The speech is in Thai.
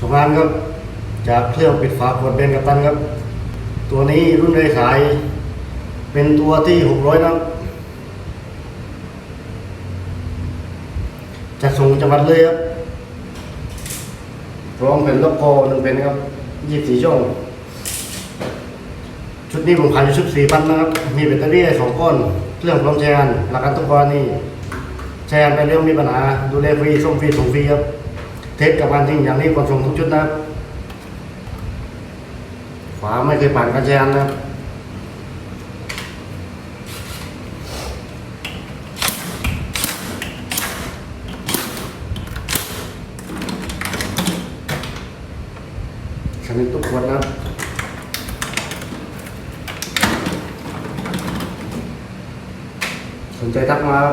สองงานครับจากเครื่องปิดฝาขวดเบนกับตันครับ ตัวนี้รุ่นไดขาย เป็นตัวที่หกร้อยนะครับจะส่งจังหวัดเลยครับพร้อมเป็นล็อกคอหนึ่งเป็นครับยี่สิบสี่ช่องชุดนี้ผมขายอยู่ชุดสี่พันนะครับ มีแบตเตอรี่ให้สองก้อน เครื่องพร้อมใช้งานหลักการทุกกรณีใช้งานไปเรื่องมีปัญหา ดูแลฟรีส่งฟรีส่งฟรีครับ Tết các bạn nhìn nhắn đi còn dùng một chút nữa khóa mấy cái bàn cá gen nữa cho nên tốt quần lắm? Xuống chơi tắt mà.